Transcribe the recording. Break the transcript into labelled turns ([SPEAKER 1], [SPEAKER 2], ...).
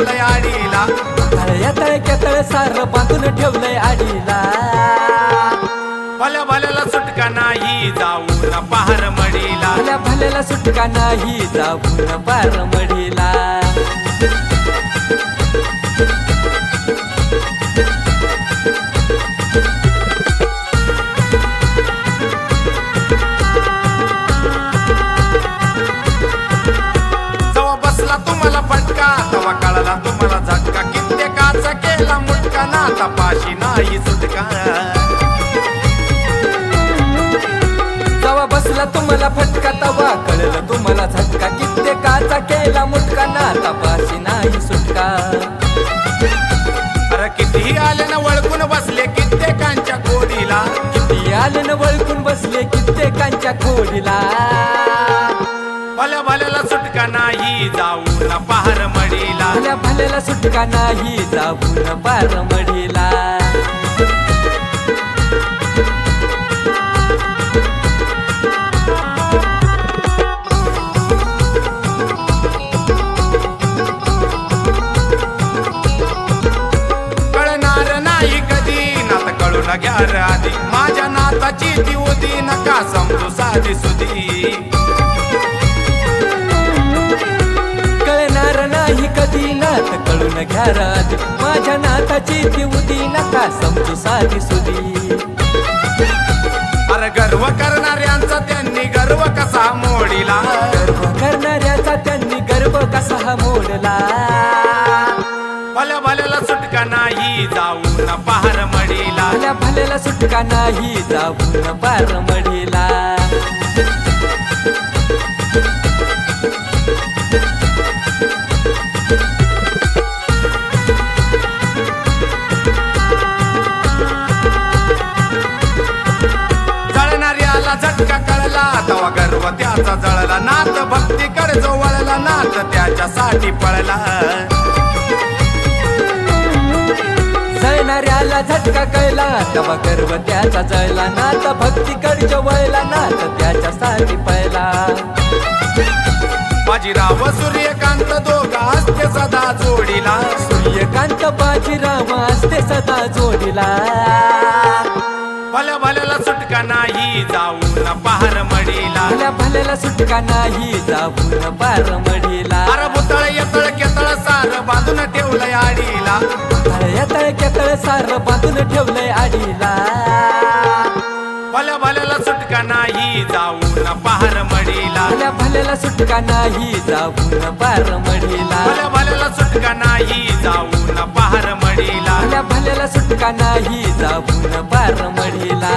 [SPEAKER 1] ठेवलंय आडीला.
[SPEAKER 2] तळया तळक्या तळ सार बांधून ठेवलंय आडीला.
[SPEAKER 1] भल्या भल्याला सुटका नाही जाऊन पहार मडीला
[SPEAKER 2] भल्या भल्याला सुटका नाही जाऊन पार मढीला
[SPEAKER 1] बसला तुम्हाला फटका तवा कळला तुम्हाला झटका. कित्येकाचा केला मुटका ना तपाशी नाही सुटका.
[SPEAKER 2] जेव्हा बसला तुम्हाला फटका तवा कळलं तुम्हाला झटका. कित्येकाचा केला मुटका ना तपाशी नाही सुटका.
[SPEAKER 1] अरे कितीही आले ना वळकून बसले कित्येकांच्या कोडीला.
[SPEAKER 2] किती आले ना वळकून बसले कित्येकांच्या कोडीला.
[SPEAKER 1] भल्या भल्याला सुटका नाही. जाऊन पहार मडीला
[SPEAKER 2] भल्या भल्याला सुटका नाही जाऊन पार मढीला
[SPEAKER 1] कळणार नाही कधी नात कळून घ्या रे आधी. माझ्या नाताची ती होती नका समजू साधी सुधी.
[SPEAKER 2] घ्या राज माझ्या नाताची उदी नका समजू साधी सुदी
[SPEAKER 1] अरे गर्व करणाऱ्यांचा त्यांनी गर्व कसा मोडीला?
[SPEAKER 2] गर्व करणाऱ्याचा त्यांनी गर्व कसा मोडला?
[SPEAKER 1] भल्या भल्याला सुटका नाही जाऊन पहार मडीला.
[SPEAKER 2] भल्या भल्याला सुटका नाही जाऊन पार मढीला
[SPEAKER 1] कळला तवा गर्व त्याचा जळला. नात भक्तीकडे जो वळला नात त्याच्यासाठी पळला.
[SPEAKER 2] जळणाऱ्याला झटका कळला. तेव्हा गर्व त्याचा जळला. नात भक्ती कडच्या वळला नात त्याच्यासाठी पळला.
[SPEAKER 1] बाजीराव सूर्यकांत दोघा असते सदा जोडीला.
[SPEAKER 2] सूर्यकांत बाजीराव असते सदा जोडीला.
[SPEAKER 1] भल्याला सुटका नाही जाऊन पहार मडीला.
[SPEAKER 2] भल्या भल्याला सुटका नाही जाऊन पार मढीला
[SPEAKER 1] अरे भुतळ येतळ केतळ सार बांधून ठेवलंय आडीला.
[SPEAKER 2] तळया तळक्या तळ सार बांधून ठेवलंय आडीला.
[SPEAKER 1] भल्या भल्याला सुटका नाही जाऊन पहार मडीला.
[SPEAKER 2] भल्या भल्याला सुटका नाही जाऊन पार मढीला
[SPEAKER 1] भल्या भल्याला सुटका नाही जाऊन पहार मडीला.
[SPEAKER 2] भल्या भल्याला सुटका नाही जाऊन पार मढीला